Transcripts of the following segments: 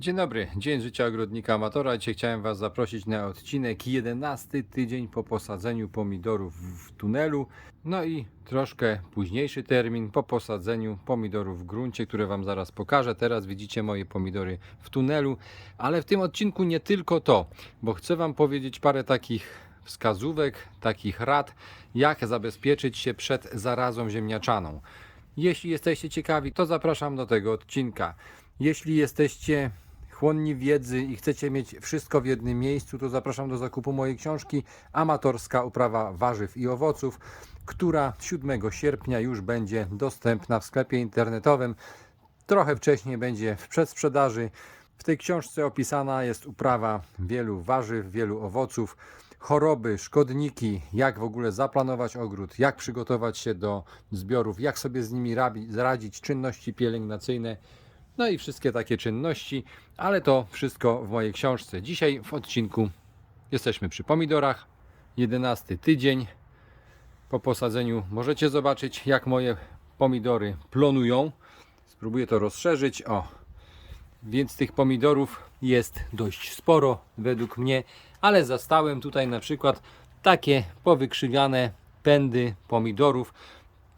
Dzień dobry, dzień życia ogrodnika amatora. Dzisiaj chciałem Was zaprosić na odcinek 11 tydzień po posadzeniu pomidorów w tunelu. No i troszkę późniejszy termin po posadzeniu pomidorów w gruncie, które Wam zaraz pokażę. Teraz widzicie moje pomidory w tunelu, ale w tym odcinku nie tylko to, bo chcę Wam powiedzieć parę takich wskazówek, takich rad, jak zabezpieczyć się przed zarazą ziemniaczaną. Jeśli jesteście ciekawi, to zapraszam do tego odcinka. Jeśli jesteście chłonni wiedzy i chcecie mieć wszystko w jednym miejscu, to zapraszam do zakupu mojej książki Amatorska uprawa warzyw i owoców, która 7 sierpnia już będzie dostępna w sklepie internetowym. Trochę wcześniej będzie w przedsprzedaży. W tej książce opisana jest uprawa wielu warzyw, wielu owoców, choroby, szkodniki, jak w ogóle zaplanować ogród, jak przygotować się do zbiorów, jak sobie z nimi radzić, czynności pielęgnacyjne. No i wszystkie takie czynności, ale to wszystko w mojej książce. Dzisiaj w odcinku jesteśmy przy pomidorach. 11 tydzień po posadzeniu możecie zobaczyć, jak moje pomidory plonują. Spróbuję to rozszerzyć. O, więc tych pomidorów jest dość sporo według mnie, ale zastałem tutaj na przykład takie powykrzywiane pędy pomidorów.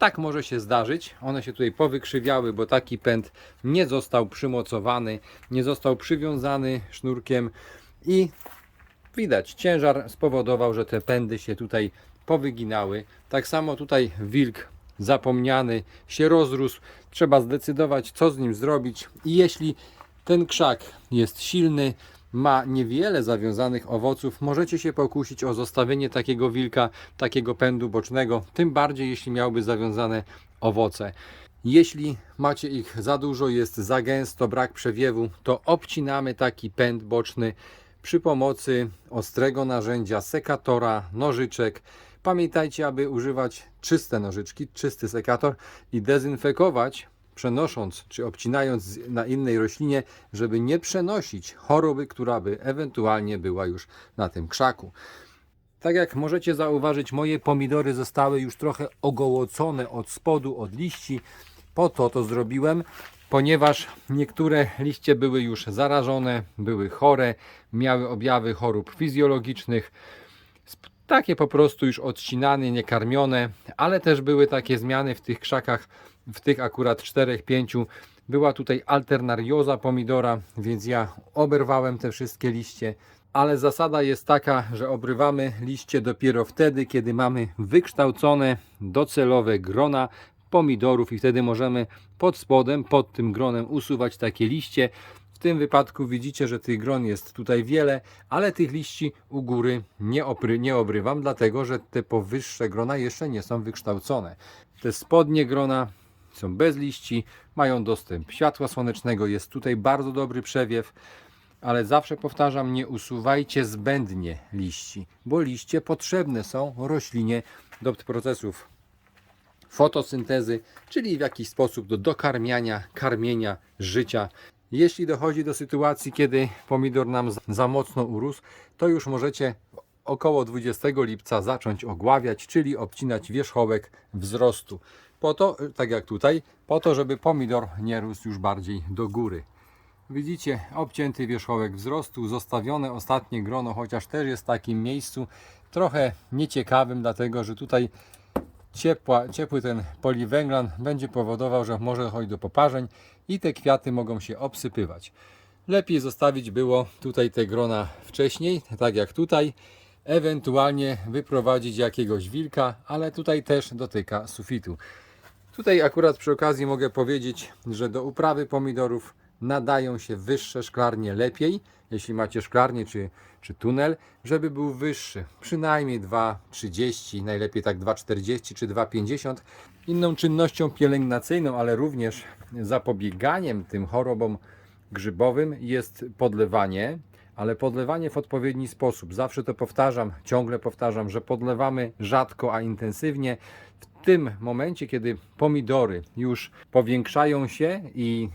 Tak może się zdarzyć. One się tutaj powykrzywiały, bo taki pęd nie został przymocowany, nie został przywiązany sznurkiem i widać, ciężar spowodował, że te pędy się tutaj powyginały. Tak samo tutaj wilk zapomniany się rozrósł. Trzeba zdecydować, co z nim zrobić. I jeśli ten krzak jest silny, ma niewiele zawiązanych owoców, możecie się pokusić o zostawienie takiego wilka, takiego pędu bocznego, tym bardziej jeśli miałby zawiązane owoce. Jeśli macie ich za dużo, jest za gęsto, brak przewiewu, to obcinamy taki pęd boczny przy pomocy ostrego narzędzia sekatora, nożyczek. Pamiętajcie, aby używać czyste nożyczki, czysty sekator i dezynfekować, przenosząc czy obcinając na innej roślinie, żeby nie przenosić choroby, która by ewentualnie była już na tym krzaku. Tak jak możecie zauważyć, moje pomidory zostały już trochę ogołocone od spodu, od liści. Po to to zrobiłem, ponieważ niektóre liście były już zarażone, były chore, miały objawy chorób fizjologicznych. Takie po prostu już odcinane, niekarmione, ale też były takie zmiany w tych krzakach, w tych akurat 4-5. Była tutaj alternarioza pomidora, więc ja oberwałem te wszystkie liście. Ale zasada jest taka, że obrywamy liście dopiero wtedy, kiedy mamy wykształcone docelowe grona pomidorów i wtedy możemy pod spodem, pod tym gronem usuwać takie liście. W tym wypadku widzicie, że tych gron jest tutaj wiele, ale tych liści u góry nie, opry, nie obrywam, dlatego że te powyższe grona jeszcze nie są wykształcone. Te spodnie grona są bez liści, mają dostęp światła słonecznego, jest tutaj bardzo dobry przewiew, ale zawsze powtarzam, nie usuwajcie zbędnie liści, bo liście potrzebne są roślinie do procesów fotosyntezy, czyli w jakiś sposób do dokarmiania, karmienia, życia. Jeśli dochodzi do sytuacji, kiedy pomidor nam za mocno urósł, to już możecie około 20 lipca zacząć ogławiać, czyli obcinać wierzchołek wzrostu. Po to, tak jak tutaj, po to, żeby pomidor nie rósł już bardziej do góry. Widzicie, obcięty wierzchołek wzrostu, zostawione ostatnie grono, chociaż też jest w takim miejscu trochę nieciekawym, dlatego że tutaj ciepła, ciepły ten poliwęglan będzie powodował, że może dochodzić do poparzeń i te kwiaty mogą się obsypywać. Lepiej zostawić było tutaj te grona wcześniej, tak jak tutaj, ewentualnie wyprowadzić jakiegoś wilka, ale tutaj też dotyka sufitu. Tutaj akurat przy okazji mogę powiedzieć, że do uprawy pomidorów nadają się wyższe szklarnie lepiej, jeśli macie szklarnię czy, czy tunel, żeby był wyższy, przynajmniej 2,30, najlepiej tak 2,40 czy 2,50. Inną czynnością pielęgnacyjną, ale również zapobieganiem tym chorobom grzybowym jest podlewanie, ale podlewanie w odpowiedni sposób. Zawsze to powtarzam, ciągle powtarzam, że podlewamy rzadko, a intensywnie. Tym momencie, kiedy pomidory już powiększają się i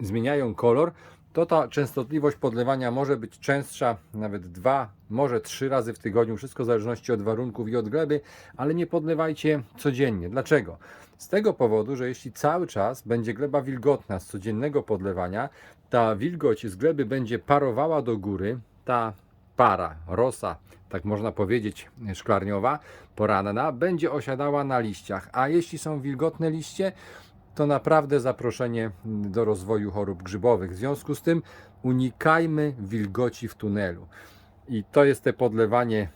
zmieniają kolor, to ta częstotliwość podlewania może być częstsza, nawet dwa, może trzy razy w tygodniu, wszystko w zależności od warunków i od gleby, ale nie podlewajcie codziennie. Dlaczego? Z tego powodu, że jeśli cały czas będzie gleba wilgotna z codziennego podlewania, ta wilgoć z gleby będzie parowała do góry, ta para, rosa, tak można powiedzieć, szklarniowa, poranna, będzie osiadała na liściach. A jeśli są wilgotne liście, to naprawdę zaproszenie do rozwoju chorób grzybowych. W związku z tym unikajmy wilgoci w tunelu. I to jest te podlewanie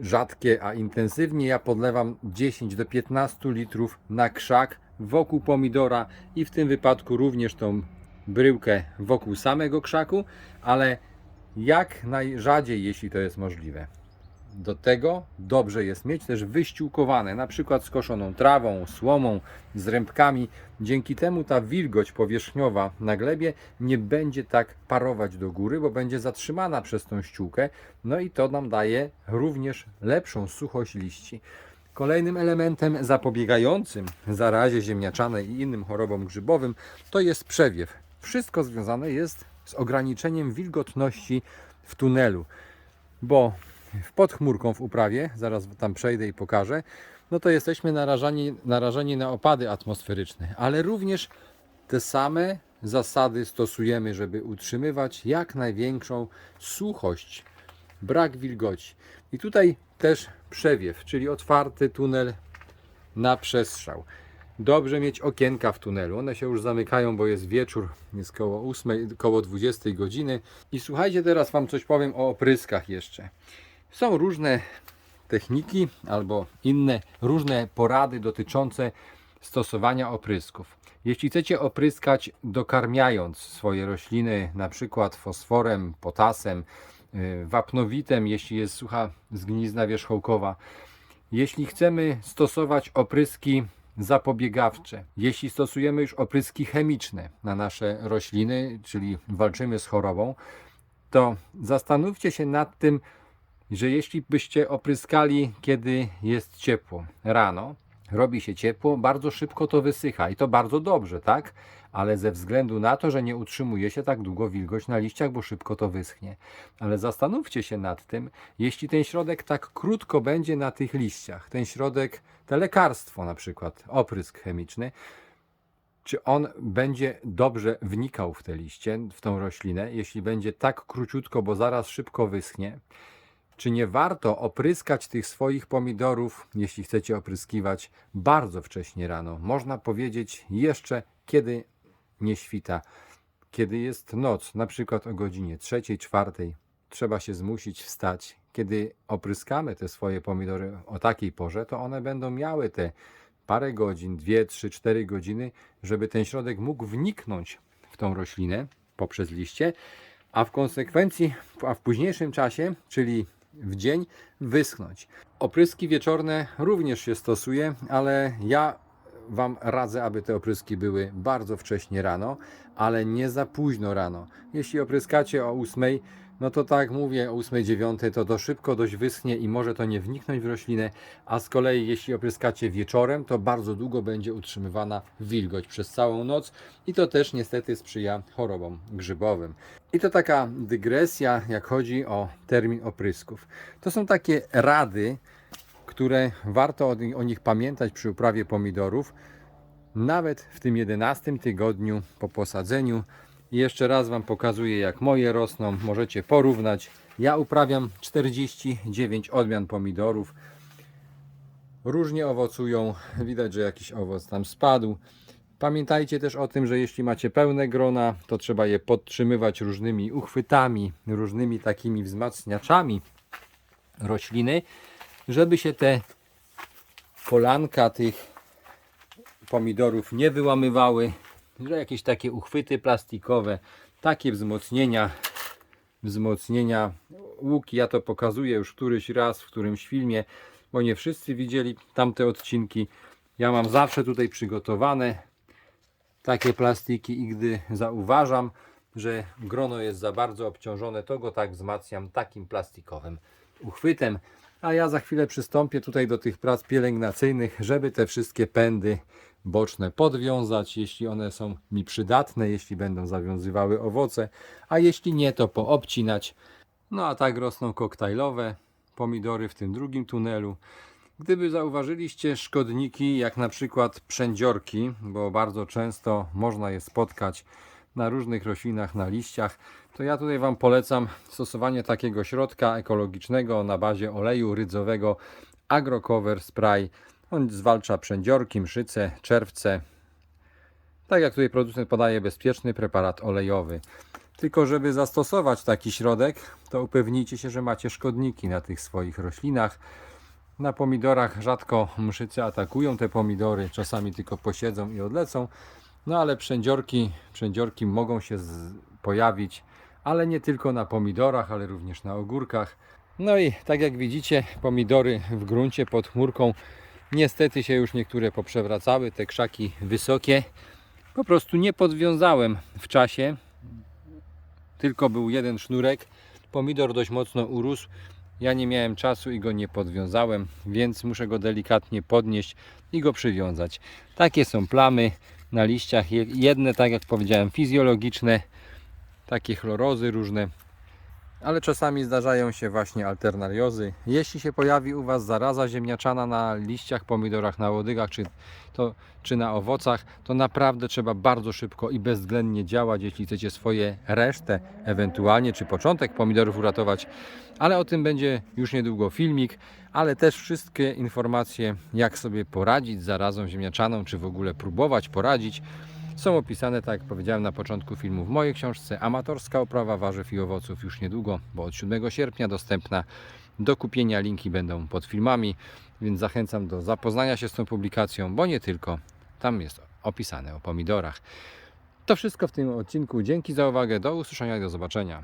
rzadkie, a intensywnie. Ja podlewam 10 do 15 litrów na krzak wokół pomidora i w tym wypadku również tą bryłkę wokół samego krzaku, ale jak najrzadziej, jeśli to jest możliwe. Do tego dobrze jest mieć też wyściółkowane, na przykład skoszoną trawą, słomą, z rębkami. Dzięki temu ta wilgoć powierzchniowa na glebie nie będzie tak parować do góry, bo będzie zatrzymana przez tą ściółkę. No i to nam daje również lepszą suchość liści. Kolejnym elementem zapobiegającym zarazie ziemniaczanej i innym chorobom grzybowym to jest przewiew. Wszystko związane jest z ograniczeniem wilgotności w tunelu, bo w podchmurką w uprawie, zaraz tam przejdę i pokażę, no to jesteśmy narażeni, narażeni na opady atmosferyczne, ale również te same zasady stosujemy, żeby utrzymywać jak największą suchość, brak wilgoci. I tutaj też przewiew, czyli otwarty tunel na przestrzał. Dobrze mieć okienka w tunelu. One się już zamykają, bo jest wieczór, jest koło 8, koło 20 godziny. I słuchajcie, teraz Wam coś powiem o opryskach jeszcze. Są różne techniki albo inne różne porady dotyczące stosowania oprysków. Jeśli chcecie opryskać dokarmiając swoje rośliny, na przykład fosforem, potasem, y, wapnowitem, jeśli jest sucha zgnizna wierzchołkowa, jeśli chcemy stosować opryski zapobiegawcze, jeśli stosujemy już opryski chemiczne na nasze rośliny, czyli walczymy z chorobą, to zastanówcie się nad tym, że jeśli byście opryskali, kiedy jest ciepło, rano, robi się ciepło, bardzo szybko to wysycha i to bardzo dobrze, tak? Ale ze względu na to, że nie utrzymuje się tak długo wilgoć na liściach, bo szybko to wyschnie. Ale zastanówcie się nad tym, jeśli ten środek tak krótko będzie na tych liściach, ten środek, te lekarstwo na przykład, oprysk chemiczny, czy on będzie dobrze wnikał w te liście, w tą roślinę, jeśli będzie tak króciutko, bo zaraz szybko wyschnie. Czy nie warto opryskać tych swoich pomidorów, jeśli chcecie opryskiwać, bardzo wcześnie rano? Można powiedzieć jeszcze kiedy nie świta, kiedy jest noc, na przykład o godzinie trzeciej, czwartej, trzeba się zmusić wstać. Kiedy opryskamy te swoje pomidory o takiej porze, to one będą miały te parę godzin, dwie, trzy, cztery godziny, żeby ten środek mógł wniknąć w tą roślinę poprzez liście, a w konsekwencji, a w późniejszym czasie, czyli w dzień, wyschnąć. Opryski wieczorne również się stosuje, ale ja Wam radzę, aby te opryski były bardzo wcześnie rano, ale nie za późno rano. Jeśli opryskacie o 8, no to tak mówię, o 8, 9 to to szybko dość wyschnie i może to nie wniknąć w roślinę, a z kolei jeśli opryskacie wieczorem, to bardzo długo będzie utrzymywana wilgoć przez całą noc i to też niestety sprzyja chorobom grzybowym. I to taka dygresja, jak chodzi o termin oprysków. To są takie rady, które warto o, nich pamiętać przy uprawie pomidorów, nawet w tym 11 tygodniu po posadzeniu. I jeszcze raz Wam pokazuję, jak moje rosną. Możecie porównać. Ja uprawiam 49 odmian pomidorów. Różnie owocują. Widać, że jakiś owoc tam spadł. Pamiętajcie też o tym, że jeśli macie pełne grona, to trzeba je podtrzymywać różnymi uchwytami, różnymi takimi wzmacniaczami rośliny, żeby się te kolanka tych pomidorów nie wyłamywały, że jakieś takie uchwyty plastikowe, takie wzmocnienia, wzmocnienia łuki, ja to pokazuję już któryś raz w którymś filmie, bo nie wszyscy widzieli tamte odcinki. Ja mam zawsze tutaj przygotowane takie plastiki i gdy zauważam, że grono jest za bardzo obciążone, to go tak wzmacniam takim plastikowym uchwytem. A ja za chwilę przystąpię tutaj do tych prac pielęgnacyjnych, żeby te wszystkie pędy boczne podwiązać, jeśli one są mi przydatne, jeśli będą zawiązywały owoce, a jeśli nie, to poobcinać. No a tak rosną koktajlowe pomidory w tym drugim tunelu. Gdyby zauważyliście szkodniki, jak na przykład przędziorki, bo bardzo często można je spotkać na różnych roślinach, na liściach, to ja tutaj Wam polecam stosowanie takiego środka ekologicznego na bazie oleju rydzowego Agrocover Spray. On zwalcza przędziorki, mszyce, czerwce. Tak jak tutaj producent podaje bezpieczny preparat olejowy. Tylko żeby zastosować taki środek, to upewnijcie się, że macie szkodniki na tych swoich roślinach. Na pomidorach rzadko mszyce atakują te pomidory, czasami tylko posiedzą i odlecą. No ale przędziorki, przędziorki mogą się pojawić, ale nie tylko na pomidorach, ale również na ogórkach. No i tak jak widzicie, pomidory w gruncie pod chmurką niestety się już niektóre poprzewracały, te krzaki wysokie. Po prostu nie podwiązałem w czasie, tylko był jeden sznurek. Pomidor dość mocno urósł. Ja nie miałem czasu i go nie podwiązałem, więc muszę go delikatnie podnieść i go przywiązać. Takie są plamy na liściach. Je- Jedne, tak jak powiedziałem, fizjologiczne, takie chlorozy różne, ale czasami zdarzają się właśnie alternariozy. Jeśli się pojawi u Was zaraza ziemniaczana na liściach, pomidorach, na łodygach czy, to, czy na owocach, to naprawdę trzeba bardzo szybko i bezwzględnie działać, jeśli chcecie swoje resztę, ewentualnie czy początek pomidorów uratować. Ale o tym będzie już niedługo filmik, ale też wszystkie informacje, jak sobie poradzić z zarazą ziemniaczaną, czy w ogóle próbować poradzić, są opisane, tak jak powiedziałem na początku filmu, w mojej książce Amatorska oprawa warzyw i owoców już niedługo, bo od 7 sierpnia dostępna do kupienia. Linki będą pod filmami, więc zachęcam do zapoznania się z tą publikacją, bo nie tylko. Tam jest opisane o pomidorach. To wszystko w tym odcinku. Dzięki za uwagę. Do usłyszenia i do zobaczenia.